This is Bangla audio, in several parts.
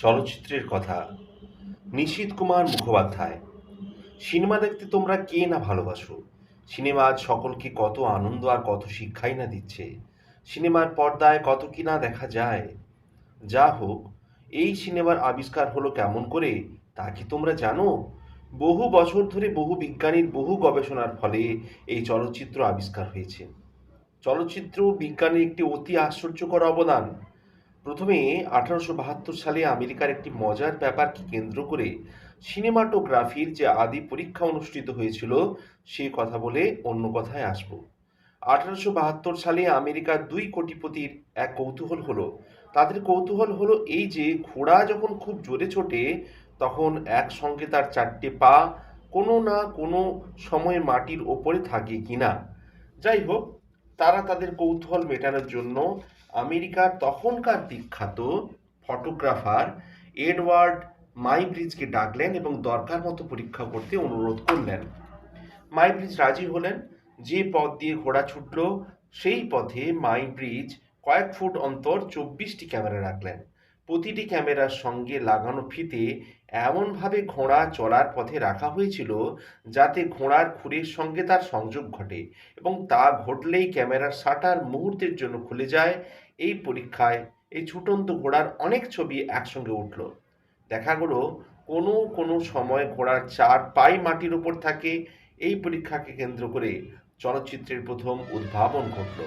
চলচ্চিত্রের কথা নিশীথ কুমার মুখোপাধ্যায়। সিনেমা দেখতে তোমরা কে না ভালোবাসো? সিনেমা আজ সকলকে কত আনন্দ আর কত শিক্ষাই না দিচ্ছে? সিনেমার পর্দায় কত কি না দেখা যায়? যা হোক, এই সিনেমার আবিষ্কার হলো কেমন করে, তা কি তোমরা জানো? বহু বছর ধরে বহু বিজ্ঞানীর বহু গবেষণার ফলে এই চলচ্চিত্র আবিষ্কার হয়েছে। চলচ্চিত্র বিজ্ঞানের একটি অতি আশ্চর্যকর অবদান প্রথমে আঠারোশো বাহাত্তর সালে আমেরিকার একটি মজার ব্যাপারকে কেন্দ্র করে সিনেমাটোগ্রাফির যে আদি পরীক্ষা অনুষ্ঠিত হয়েছিল, সে কথা বলে অন্য কথায় আসব। আঠারোশো বাহাত্তর সালে আমেরিকার দুই কোটিপতির এক কৌতূহল হলো। তাদের কৌতূহল হলো এই যে, ঘোড়া যখন খুব জোরে ছোটে, তখন একসঙ্গে তার চারটে পা কোনো না কোনো সময় মাটির ওপরে থাকে কিনা। যাই হোক, তারা তাদের কৌতূহল মেটানোর জন্য আমেরিকার তখনকার বিখ্যাত ফটোগ্রাফার এডওয়ার্ড মাইব্রিজকে ডাকলেন এবং দরকার মতো পরীক্ষা করতে অনুরোধ করলেন। মাইব্রিজ রাজি হলেন। যে পথ দিয়ে ঘোড়া ছুটল, সেই পথে মাইব্রিজ কয়েক ফুট অন্তর চব্বিশটি ক্যামেরা রাখলেন। প্রতিটি ক্যামেরার সঙ্গে লাগানো ফিতে এমনভাবে ঘোড়া চলার পথে রাখা হয়েছিল যাতে ঘোড়ার খুরের সঙ্গে তার সংযোগ ঘটে এবং তা ঘটলেই ক্যামেরার শাটার মুহূর্তের জন্য খুলে যায়। এই পরীক্ষায় এই ছুটন্ত ঘোড়ার অনেক ছবি একসঙ্গে উঠল। দেখা গেল, কোনো কোনো সময় ঘোড়ার চার পাই মাটির উপর থাকে। এই পরীক্ষাকে কেন্দ্র করে চলচ্চিত্রের প্রথম উদ্ভাবন ঘটল।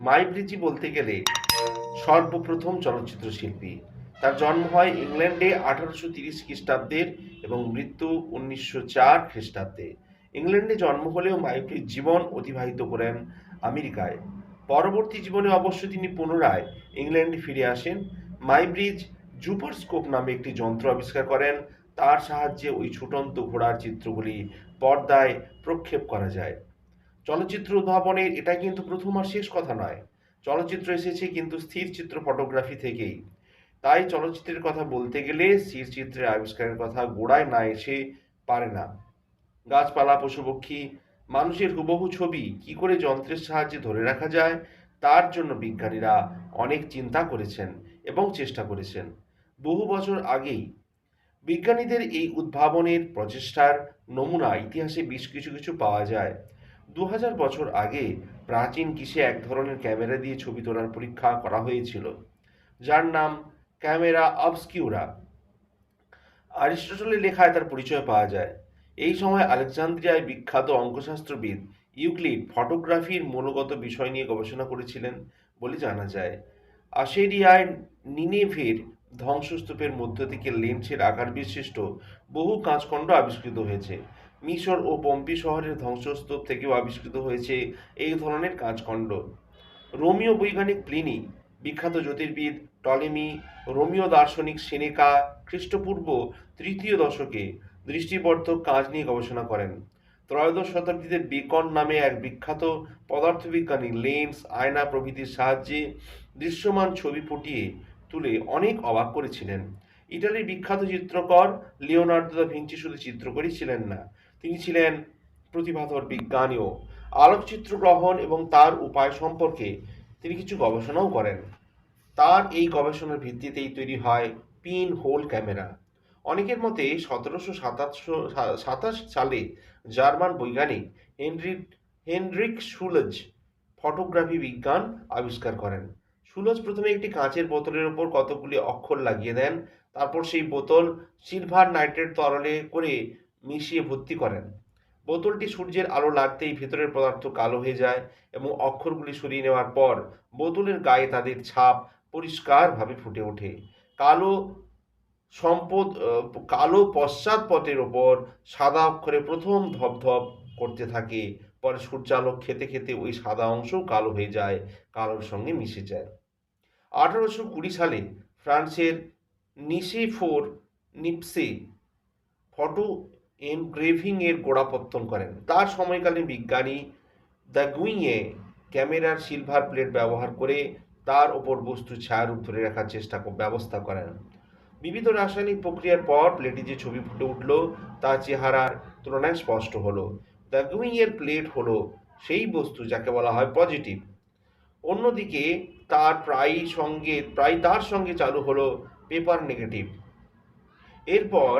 মাইব্রিজি বলতে গেলে সর্বপ্রথম চলচ্চিত্র শিল্পী তার জন্ম হয় ইংল্যান্ডে আঠারোশো তিরিশ খ্রিস্টাব্দের এবং মৃত্যু উনিশশো চার খ্রিস্টাব্দে। ইংল্যান্ডে জন্ম হলেও মাইব্রিজ জীবন অতিবাহিত করেন আমেরিকায়। পরবর্তী জীবনে অবশ্য তিনি পুনরায় ইংল্যান্ডে ফিরে আসেন। মাইব্রিজ জুপারস্কোপ নামে একটি যন্ত্র আবিষ্কার করেন। তার সাহায্যে ওই ছুটন্ত ঘোড়ার চিত্রগুলি পর্দায় প্রক্ষেপ করা যায়। চলচ্চিত্র উদ্ভাবনের এটা কিন্তু প্রথম আর শেষ কথা নয়। চলচ্চিত্র এসেছে কিন্তু স্থির চিত্র ফটোগ্রাফি থেকেই। তাই চলচ্চিত্রের কথা বলতে গেলে স্থির চিত্রের আবিষ্কারের কথা গোড়ায় না এসে পারে না। গাছপালা, পশুপক্ষী, মানুষের হুবহু ছবি কি করে যন্ত্রের সাহায্যে ধরে রাখা যায়, তার জন্য বিজ্ঞানীরা অনেক চিন্তা করেছেন এবং চেষ্টা করেছেন। বহু বছর আগেই বিজ্ঞানীদের এই উদ্ভাবনের প্রচেষ্টার নমুনা ইতিহাসে বেশ কিছু কিছু পাওয়া যায়। দু হাজার বছর আগে প্রাচীন কিসে এক ধরনের ক্যামেরা দিয়ে ছবি তোলার পরীক্ষা করা হয়েছিল, যার নাম ক্যামেরা অবস্কিউরা। অ্যারিস্টটলের লেখায় তার পরিচয় পাওয়া যায়। এই সময় আলেকজান্দ্রিয়ায় বিখ্যাত অঙ্কশাস্ত্রবিদ ইউক্লিড ফটোগ্রাফির মূলগত বিষয় নিয়ে গবেষণা করেছিলেন বলে জানা যায়। আশেরিয়ায় নিনেভের ধ্বংসস্তূপের মধ্য থেকে লেন্সের আকার বিশিষ্ট বহু কাঁচখণ্ড আবিষ্কৃত হয়েছে। মিশর ও পম্পি শহরের ধ্বংসস্তূপ থেকেও আবিষ্কৃত হয়েছে এই ধরনের কাঁচখণ্ড রোমিও বৈজ্ঞানিক প্লিনি, বিখ্যাত জ্যোতির্বিদ টলেমি রোমিও দার্শনিক সেনেকা খ্রিস্টপূর্ব তৃতীয় দশকে দৃষ্টিবর্ধক কাজ নিয়ে গবেষণা করেন। ত্রয়োদশ শতাব্দীতে বেকন নামে এক বিখ্যাত পদার্থবিজ্ঞানী লেন্স আয়না প্রভৃতির সাহায্যে দৃশ্যমান ছবি ফুটিয়ে তুলে অনেক অবাক করেছিলেন। ইটালির বিখ্যাত চিত্রকর লিওনার্দো দা ভিঞ্চি শুধু চিত্রকরই ছিলেন না, তিনি ছিলেন প্রতিভাধর বিজ্ঞানীও। আলোকচিত্র গ্রহণ এবং তার উপায় সম্পর্কে তিনি কিছু গবেষণাও করেন। তার এই গবেষণার ভিত্তিতেই তৈরি হয় পিন হোল ক্যামেরা। অনেকের মতে সতেরোশো সাতাশ সালে জার্মান বৈজ্ঞানিক হেনরিক হেনরিক সুলজ ফটোগ্রাফি বিজ্ঞান আবিষ্কার করেন। সুলজ প্রথমে একটি কাঁচের বোতলের ওপর কতগুলি অক্ষর লাগিয়ে দেন, তারপর সেই বোতল সিলভার নাইট্রেট তরলে করে মিশিয়ে ভর্তি করেন। বোতলটি সূর্যের আলো লাগতেই ভেতরের পদার্থ কালো হয়ে যায় এবং অক্ষরগুলি সরিয়ে নেওয়ার পর বোতলের গায়ে তাদের ছাপ পরিষ্কারভাবে ফুটে ওঠে। কালো সম্পদ কালো পশ্চাৎপটের ওপর সাদা অক্ষরে প্রথম ধপধপ করতে থাকে। পরে সূর্যালোক খেতে খেতে ওই সাদা অংশও কালো হয়ে যায়, কালোর সঙ্গে মিশে যায়। আঠারোশো কুড়ি সালে ফ্রান্সের নিসেফোর নিপসে ফটো এনগ্রেভিং এর গোড়াপত্তন করেন। তার সময়কালীন বিজ্ঞানী দ্য গুইয়ে ক্যামেরার সিলভার প্লেট ব্যবহার করে তার ওপর বস্তু ছায়ারূপ ধরে রাখার চেষ্টা ব্যবস্থা করেন বিবিধ রাসায়নিক প্রক্রিয়ার পর প্লেটে যে ছবি ফুটে উঠল তা চেহারার তুলনায় স্পষ্ট হলো। দ্য প্লেট হলো সেই বস্তু যাকে বলা হয় পজিটিভ। অন্যদিকে তার প্রায় সঙ্গে, প্রায় তার সঙ্গে চালু হলো পেপার নেগেটিভ। এরপর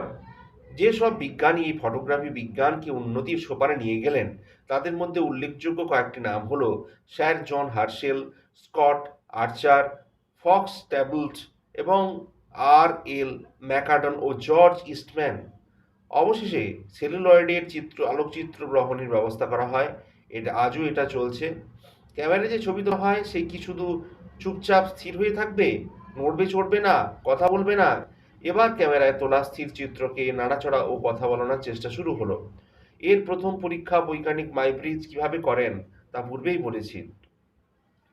যেসব বিজ্ঞানী এই ফটোগ্রাফি বিজ্ঞানকে উন্নতির সোপানে নিয়ে গেলেন, তাদের মধ্যে উল্লেখযোগ্য কয়েকটি নাম হলো sir John Herschel, Scott Archer, Fox Talbot এবং আর এল ম্যাকাডন ও জর্জ ইস্টম্যান। অবশেষে সেলুলয়েডের চিত্র, আলোকচিত্র গ্রহণের ব্যবস্থা করা হয়। এটা, আজও এটা চলছে। ক্যামেরায় যে ছবি তোলা হয় সে কি শুধু চুপচাপ স্থির হয়ে থাকবে, নড়বে, চড়বে না, কথা বলবে না? এবার ক্যামেরায় তোলা স্থির চিত্রকে নাড়াচড়া ও কথা বলানোর চেষ্টা শুরু হলো। এর প্রথম পরীক্ষা বৈজ্ঞানিক মাইব্রিজ কীভাবে করেন, তা পূর্বেই বলেছি।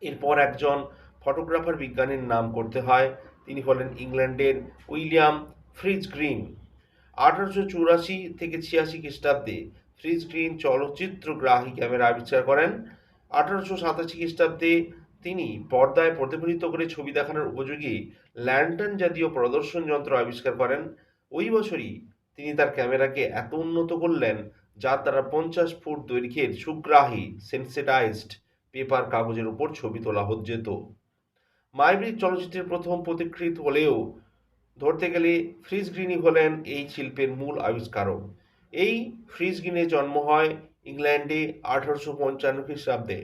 এরপর একজন ফটোগ্রাফার বিজ্ঞানীর নাম করতে হয়। তিনি হলেন ইংল্যান্ডের উইলিয়াম ফ্রিজ গ্রিন। আঠারোশো চুরাশি থেকে ছিয়াশি খ্রিস্টাব্দে ফ্রিজ গ্রিন চলচ্চিত্রগ্রাহী ক্যামেরা আবিষ্কার করেন। আঠারোশো সাতাশি খ্রিস্টাব্দে তিনি পর্দায় প্রতিফলিত করে ছবি দেখানোর উপযোগী ল্যান্টন জাতীয় প্রদর্শন যন্ত্র আবিষ্কার করেন। ওই বছরই তিনি তার ক্যামেরাকে এত উন্নত করলেন, যার দ্বারা পঞ্চাশ ফুট দৈর্ঘ্যের সুগ্রাহী সেন্সিটাইজড পেপার কাগজের উপর ছবি তোলা যেত। মাইব্রিজ চলচ্চিত্রের প্রথম প্রতিকৃত হলেও ধরতে গেলে ফ্রিজ গ্রিনই হলেন এই শিল্পের মূল আবিষ্কারক। এই ফ্রিজ গ্রিনের জন্ম হয় ইংল্যান্ডে আঠারোশো পঞ্চান্ন খ্রিস্টাব্দে।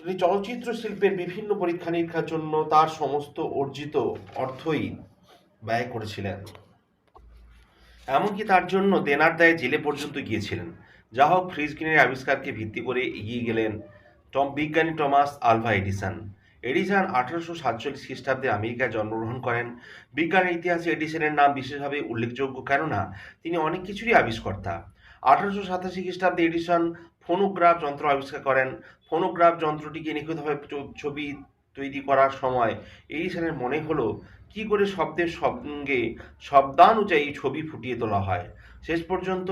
তিনি চলচ্চিত্র শিল্পের বিভিন্ন পরীক্ষা নিরীক্ষার জন্য তার সমস্ত অর্জিত অর্থই ব্যয় করেছিলেন। এমনকি তার জন্য দেনার দায়ে জেলে পর্যন্ত গিয়েছিলেন। যা হোক, ফ্রিজ গ্রিনের আবিষ্কারকে ভিত্তি করে এগিয়ে গেলেন টম বিজ্ঞানী টমাস আলভা এডিসন। এডিসন আঠারোশো সাতচল্লিশ খ্রিস্টাব্দে আমেরিকায় জন্মগ্রহণ করেন। বিজ্ঞানের ইতিহাসে এডিসনের নাম বিশেষভাবে উল্লেখযোগ্য, কেননা তিনি অনেক কিছুরই আবিষ্কর্তা। আঠারোশো সাতাশি খ্রিস্টাব্দে এডিসন ফোনোগ্রাফ যন্ত্র আবিষ্কার করেন। ফোনোগ্রাফ যন্ত্রটিকে নিখুঁতভাবে ছবি তৈরি করার সময় এডিসনের মনে হলো, কি করে শব্দের সঙ্গে শব্দানুযায়ী ছবি ফুটিয়ে তোলা হয়? শেষ পর্যন্ত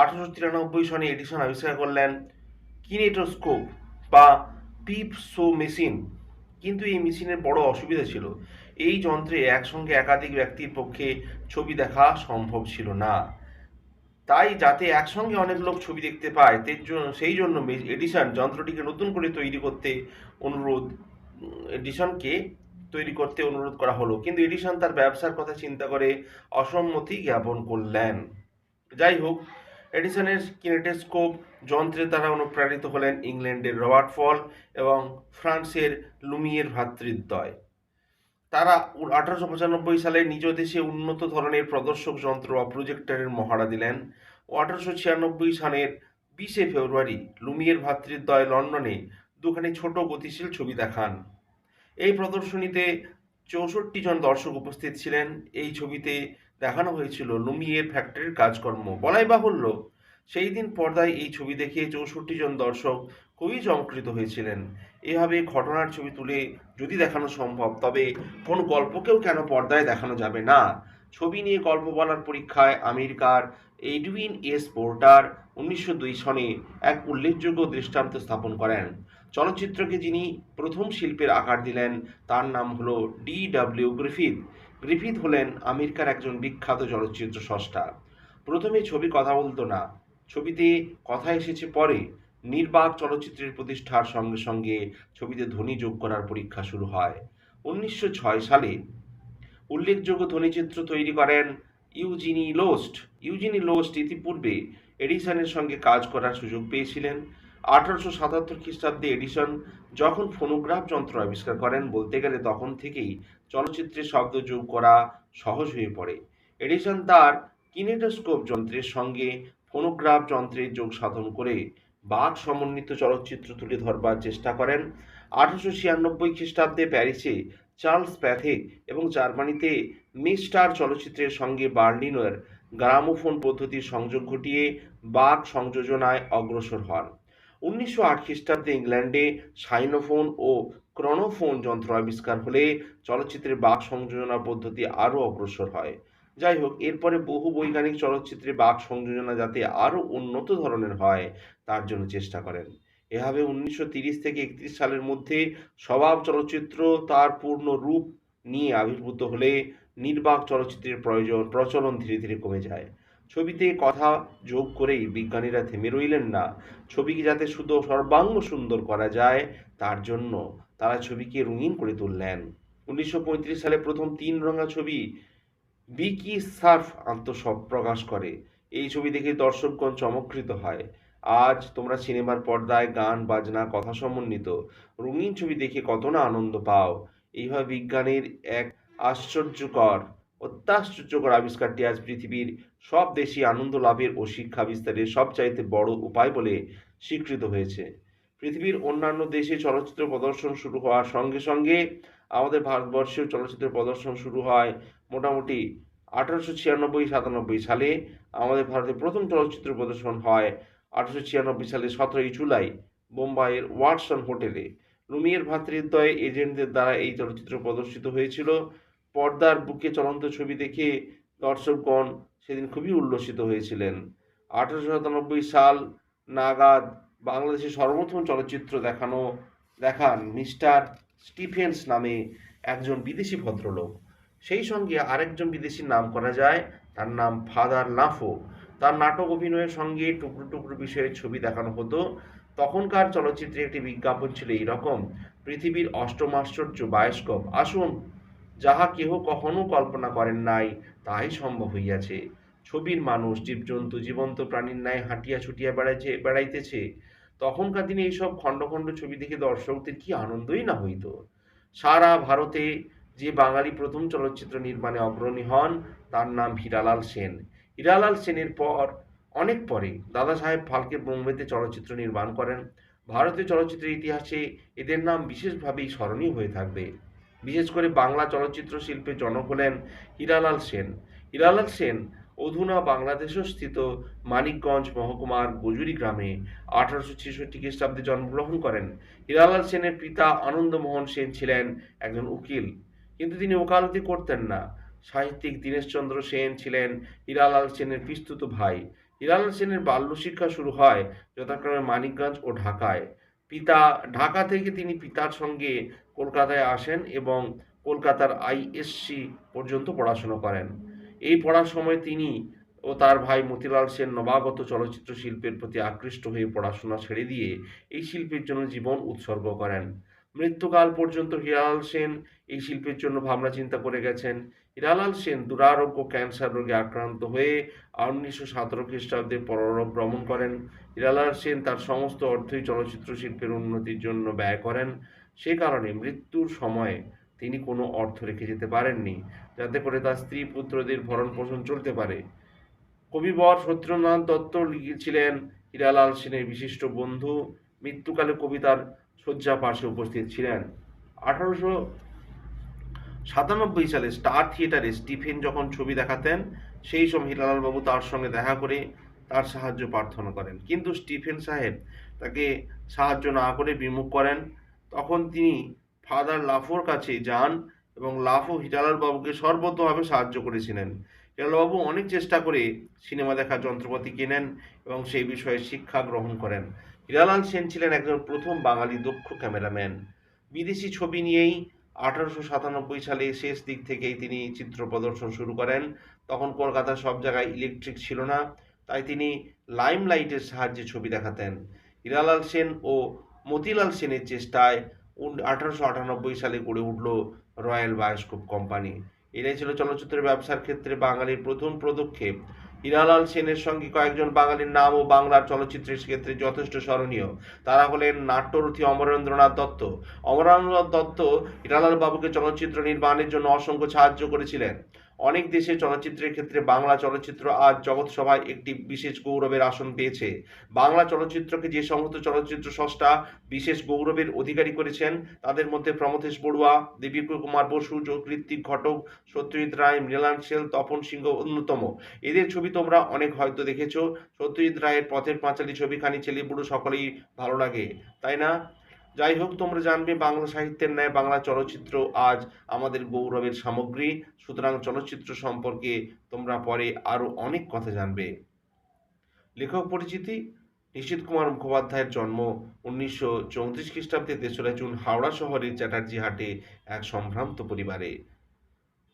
আঠারোশো তিরানব্বই সনে এডিসন আবিষ্কার করলেন, কিনেটোস্কোপ বা পিপসো মেশিন কিন্তু এই মেশিনের বড় অসুবিধা ছিল। এই যন্ত্রে একসঙ্গে একাধিক ব্যক্তির পক্ষে ছবি দেখা সম্ভব ছিল না। তাই যাতে একসঙ্গে অনেক লোক ছবি দেখতে পায় সেই জন্য এডিসন যন্ত্রটিকে নতুন করে তৈরি করতে অনুরোধ, এডিশনকে তৈরি করতে অনুরোধ করা হলো। কিন্তু এডিশন তার ব্যবসার কথা চিন্তা করে অসম্মতি জ্ঞাপন করলেন। যাই হোক এডিসনের কিনেটেস্কোপ যন্ত্রের দ্বারা অনুপ্রাণিত হলেন ইংল্যান্ডের রবার্ট ফল এবং ফ্রান্সের লুমিয়ের ভ্রাতৃদ্বয় তারা আঠারোশো পঁচানব্বই সালে নিজ দেশে উন্নত ধরনের প্রদর্শক যন্ত্র বা প্রজেক্টরের মহড়া দিলেন ও আঠারোশো ছিয়ানব্বই সালের বিশে ফেব্রুয়ারি লুমিয়ের ভ্রাতৃদ্বয় লন্ডনে দুখানি ছোট গতিশীল ছবি দেখান। এই প্রদর্শনীতে চৌষট্টি জন দর্শক উপস্থিত ছিলেন। এই ছবিতে দেখানো হয়েছিল লুমিয়ের ফ্যাক্টরির কাজকর্ম। বলাই বাহুল্য সেই দিন পর্দায় এই ছবি দেখে চৌষট্টি জন দর্শক খুবই চমকৃত হয়েছিলেন। এভাবে ঘটনার ছবি তুলে যদি দেখানো সম্ভব, তবে কোন গল্পকেও কেন পর্দায় দেখানো যাবে না? ছবি নিয়ে গল্প বলার পরীক্ষায় আমেরিকার এডুইন এস পোর্টার উনিশশো দুই সনে এক উল্লেখযোগ্য দৃষ্টান্ত স্থাপন করেন। চলচ্চিত্রকে যিনি প্রথম শিল্পের আকার দিলেন, তার নাম হলো ডি ডাব্লিউ গ্রিফিথ। গ্রিফিথ হলেন আমেরিকার একজন বিখ্যাত চলচ্চিত্র স্রষ্টা। প্রথমে ছবি কথা বলতো না ছবিতে কথা এসেছে পরে নির্বাক চলচ্চিত্রের প্রতিষ্ঠার সঙ্গে সঙ্গে ছবিতে ধ্বনি যোগ করার পরীক্ষা শুরু হয়। উনিশশো ছয় সালে উল্লেখযোগ্য ধ্বনিচিত্র তৈরি করেন ইউজিনি লোস্ট। ইউজিনি লোস্ট ইতিপূর্বে এডিসনের সঙ্গে কাজ করার সুযোগ পেয়েছিলেন। আঠারোশো সাতাত্তর খ্রিস্টাব্দে এডিসন যখন ফোনোগ্রাফ যন্ত্র আবিষ্কার করেন, বলতে গেলে তখন থেকেই চলচ্চিত্রে শব্দ যোগ করা সহজ হয়ে পড়ে। এডিসন তার কিনেটোস্কোপ যন্ত্রের সঙ্গে ফোনোগ্রাফ যন্ত্রের যোগ সাধন করে বাঘ সমন্বিত চলচ্চিত্র তুলে ধরবার চেষ্টা করেন। আঠারোশো ছিয়ানব্বই খ্রিস্টাব্দে প্যারিসে চার্লস প্যাথে এবং জার্মানিতে মিস্টার চলচ্চিত্রের সঙ্গে বার্লিনের গ্রামোফোন পদ্ধতির সংযোগ ঘটিয়ে বাঘ সংযোজনায় অগ্রসর হন। উনিশশো আট খ্রিস্টাব্দে ইংল্যান্ডে সাইনোফোন ও ক্রনোফোন যন্ত্র আবিষ্কার হলে চলচ্চিত্রের বাঘ সংযোজনা পদ্ধতি আরও অগ্রসর হয়। যাই হোক, এরপরে বহু বৈজ্ঞানিক চলচ্চিত্রে বাক সংযোজনা যাতে আরও উন্নত ধরনের হয়, তার জন্য চেষ্টা করেন। এভাবে উনিশশো তিরিশ থেকে একত্রিশ সালের মধ্যে স্বভাব চলচ্চিত্র তার পূর্ণ রূপ নিয়ে আবির্ভূত হলে নির্বাক চলচ্চিত্রের প্রয়োজন, প্রচলন ধীরে ধীরে কমে যায়। ছবিতে কথা যোগ করেই বিজ্ঞানীরা থেমে রইলেন না। ছবিকে যাতে শুধু সর্বাঙ্গ সুন্দর করা যায়, তার জন্য তারা ছবিকে রঙিন করে তুললেন। উনিশশো পঁয়ত্রিশ সালে প্রথম তিন রঙা ছবি বিকি সার্ফ আত্মসব প্রকাশ করে। এই ছবি দেখে দর্শকগণ চমকৃত হয়। আজ তোমরা সিনেমার পর্দায় গান, বাজনা, কথা সমন্বিত। রঙিন ছবি দেখে কত না আনন্দ পাও। এইভাবে বিজ্ঞানের এক আশ্চর্যকর, অত্যাশ্চর্যকর আবিষ্কারটি আজ পৃথিবীর সব দেশই আনন্দ লাভের ও শিক্ষা বিস্তারের সবচাইতে বড় উপায় বলে স্বীকৃত হয়েছে। পৃথিবীর অন্যান্য দেশে চলচ্চিত্র প্রদর্শন শুরু হওয়ার সঙ্গে সঙ্গে আমাদের ভারতবর্ষেও চলচ্চিত্র প্রদর্শন শুরু হয় মোটামুটি আঠারোশো ছিয়ানব্বই সাতানব্বই সালে। আমাদের ভারতে প্রথম চলচ্চিত্র প্রদর্শন হয় আঠারোশো ছিয়ানব্বই সালে সতেরোই জুলাই বোম্বাইয়ের ওয়াটসন হোটেলে। লুমিয়ের ভ্রাতৃদ্বয় এজেন্টদের দ্বারা এই চলচ্চিত্র প্রদর্শিত হয়েছিল। পর্দার বুকে চলন্ত ছবি দেখে দর্শকগণ সেদিন খুবই উল্লসিত হয়েছিলেন। আঠারোশো সাতানব্বই সাল নাগাদ বাংলাদেশের সর্বপ্রথম চলচ্চিত্র দেখানো দেখান মিস্টার স্টিফেন্স নামে একজন বিদেশি ভদ্রলোক। সেই সঙ্গে আরেকজন বিদেশির নাম করা যায়, তার নাম ফাদার লাফো। তার নাটক অভিনয়ের সঙ্গে টুকরো টুকরো বিষয়ের ছবি দেখানো হতো। তখনকার চলচ্চিত্রে একটি বিজ্ঞাপন ছিল এইরকম, পৃথিবীর অষ্টম আশ্চর্য বায়োস্কোপ, আসুন, যাহা কেহ কখনো কল্পনা করেন নাই তাই সম্ভব হইয়াছে। ছবির মানুষ জীবজন্তু, জীবন্ত প্রাণীর ন্যায় হাঁটিয়া ছুটিয়া বেড়াইছে, বেড়াইতেছে। তখনকার দিনে এইসব খণ্ড খণ্ড ছবি দেখে দর্শকদের কি আনন্দই না হইত। সারা ভারতে যে বাঙালি প্রথম চলচ্চিত্র নির্মাণে অগ্রণী হন, তার নাম হীরালাল সেন। হীরালাল সেনের পর অনেক পরে দাদা সাহেব ফালকে বোম্বেতে চলচ্চিত্র নির্মাণ করেন। ভারতীয় চলচ্চিত্রের ইতিহাসে এদের নাম বিশেষভাবেই স্মরণীয় হয়ে থাকবে। বিশেষ করে বাংলা চলচ্চিত্র শিল্পে জনক হলেন হীরালাল সেন। হীরালাল সেন অধুনা বাংলাদেশও স্থিত মানিকগঞ্জ মহকুমার গজুরি গ্রামে আঠারোশো ছেষট্টি খ্রিস্টাব্দে জন্মগ্রহণ করেন। হীরালাল সেনের পিতা আনন্দমোহন সেন ছিলেন একজন উকিল। কিন্তু তিনি ওকালতি করতেন না। সাহিত্যিক দীনেশচন্দ্র সেন ছিলেন হীরালাল সেনের পিস্তুত ভাই। হীরালাল সেনের বাল্য শিক্ষা শুরু হয় যথাক্রমে মানিকগঞ্জ ও ঢাকায়। পিতা, ঢাকা থেকে তিনি পিতার সঙ্গে কলকাতায় আসেন এবং কলকাতার আইএসসি পর্যন্ত পড়াশোনা করেন। এই পড়ার সময় তিনি ও তার ভাই মতিলাল সেন নবাগত চলচ্চিত্র শিল্পের প্রতি আকৃষ্ট হয়ে পড়াশোনা ছেড়ে দিয়ে এই শিল্পের জন্য জীবন উৎসর্গ করেন। মৃত্যুকাল পর্যন্ত হীরালাল সেন এই শিল্পের জন্য ভাবনা চিন্তা করে গেছেন। হীরালাল সেন দুরারোগ্য ক্যান্সার রোগে আক্রান্ত হয়ে উনিশশো সতেরো খ্রিস্টাব্দে পরলোক ভ্রমণ করেন। হীরালাল সেন তার সমস্ত অর্থই চলচ্চিত্র শিল্পের উন্নতির জন্য ব্যয় করেন। সে কারণে মৃত্যুর সময় তিনি কোনো অর্থ রেখে যেতে পারেননি, যাতে করে তার স্ত্রী পুত্রদের ভরণ পোষণ চলতে পারে। কবিবর সত্যনারায়ণ দত্ত লিখেছিলেন, হীরালাল সেনের বিশিষ্ট বন্ধু। মৃত্যুকালে কবিতার শয্যা পাশে উপস্থিত ছিলেন। আঠারোশো সাতানব্বই সালে স্টার থিয়েটারে স্টিফেন যখন ছবি দেখাতেন, সেই সময় হিরালাল বাবু তার সঙ্গে দেখা করে তার সাহায্য প্রার্থনা করেন। কিন্তু স্টিফেন সাহেব তাকে সাহায্য না করে বিমুখ করেন। তখন তিনি ফাদার লাফোর কাছে যান এবং লাফো বাবুকে সর্বতভাবে সাহায্য করেছিলেন। হিরালাল বাবু অনেক চেষ্টা করে সিনেমা দেখার যন্ত্রপাতি কেনেন এবং সেই বিষয়ে শিক্ষা গ্রহণ করেন। হিরালাল সেন ছিলেন একজন প্রথম বাঙালি দক্ষ ক্যামেরাম্যান। বিদেশি ছবি নিয়েই আঠারোশো সাতানব্বই সালে শেষ দিক থেকেই তিনি চিত্র প্রদর্শন শুরু করেন। তখন কলকাতার সব জায়গায় ইলেকট্রিক ছিল না, তাই তিনি লাইম লাইটের সাহায্যে ছবি দেখাতেন। হিরালাল সেন ও মতিলাল সেনের চেষ্টায় আঠারোশো আটানব্বই সালে গড়ে উঠল রয়্যাল বায়োস্কোপ কোম্পানি। এটাই ছিল চলচ্চিত্রের ব্যবসার ক্ষেত্রে বাঙালির প্রথম পদক্ষেপ। হীরালাল সেনের সঙ্গে কয়েকজন বাঙালির নাম ও বাংলার চলচ্চিত্রের ক্ষেত্রে যথেষ্ট স্মরণীয়। তারা হলেন নাট্যরথী অমরেন্দ্রনাথ দত্ত। অমরেন্দ্রনাথ দত্ত হীরালাল বাবুকে চলচ্চিত্র নির্মাণের জন্য অসংখ্য সাহায্য করেছিলেন। অনেক দেশে চলচ্চিত্রের ক্ষেত্রে বাংলা চলচ্চিত্র আজ জগৎসভায় একটি বিশেষ গৌরবের আসন পেয়েছে। বাংলা চলচ্চিত্রকে যে সমস্ত চলচ্চিত্র স্রষ্টা বিশেষ গৌরবের অধিকারী করেছেন, তাদের মধ্যে প্রমথেশ বড়ুয়া দেবীপ্র কুমার বসু ঋত্বিক ঘটক, সত্যজিৎ রায়, মৃণাল সেল তপন সিংহ অন্যতম। এদের ছবি তোমরা অনেক হয়তো দেখেছ। সত্যজিৎ রায়ের পথের পাঁচালী ছবিখানি ছেলে বুড়ো সকলেই ভালো লাগে, তাই না? যাই হোক তোমরা জানবে বাংলা সাহিত্যের ন্যায় বাংলা চলচ্চিত্র আজ আমাদের গৌরবের সামগ্রী। সুতরাং চলচ্চিত্র সম্পর্কে তোমরা পরে আরও অনেক কথা জানবে। লেখক পরিচিতি নিশীত কুমার মুখোপাধ্যায়ের জন্ম উনিশশো চৌত্রিশ খ্রিস্টাব্দে তেসরা জুন হাওড়া শহরের চ্যাটার্জি হাটে এক সম্ভ্রান্ত পরিবারে।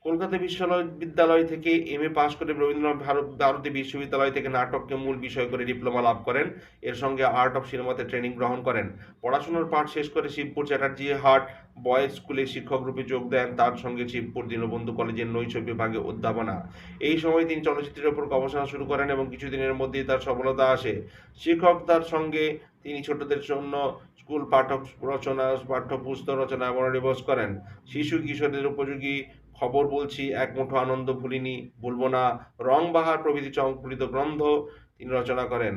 কলকাতা বিশ্ববিদ্যালয় থেকে এম এ পাশ করে রবীন্দ্রনাথ ভারত- ভারতী বিশ্ববিদ্যালয় থেকে নাটককে মূল বিষয় করে ডিপ্লোমা লাভ করেন। এর সঙ্গে আর্ট অফ সিনেমাতে ট্রেনিং গ্রহণ করেন। পড়াশোনার পাঠ শেষ করে শিবপুর চ্যাটার্জি হাট বয়েজ স্কুলে শিক্ষক রূপে যোগ দেন। তার সঙ্গে শিবপুর দীনবন্ধু কলেজের নৈশ বিভাগে অধ্যাপনা। এই সময় তিনি চলচ্চিত্রের উপর গবেষণা শুরু করেন এবং কিছুদিনের মধ্যেই তার সফলতা আসে। শিক্ষক তার সঙ্গে তিনি ছোটদের জন্য স্কুল পাঠ্য রচনা, পাঠ্যপুস্তক রচনা মনোনিবেশ করেন। শিশু কিশোরদের উপযোগী খবর বলছি, এক মুঠো আনন্দ ভুলিনি বলব না। রং বাহার প্রভৃতি চমকৃত গ্রন্থ তিনি রচনা করেন,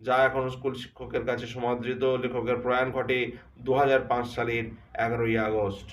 যা এখন স্কুল শিক্ষকের কাছে সমাদৃত। লেখকের প্রয়াণ ঘটে দু হাজার পাঁচ সালের এগারোই আগস্ট।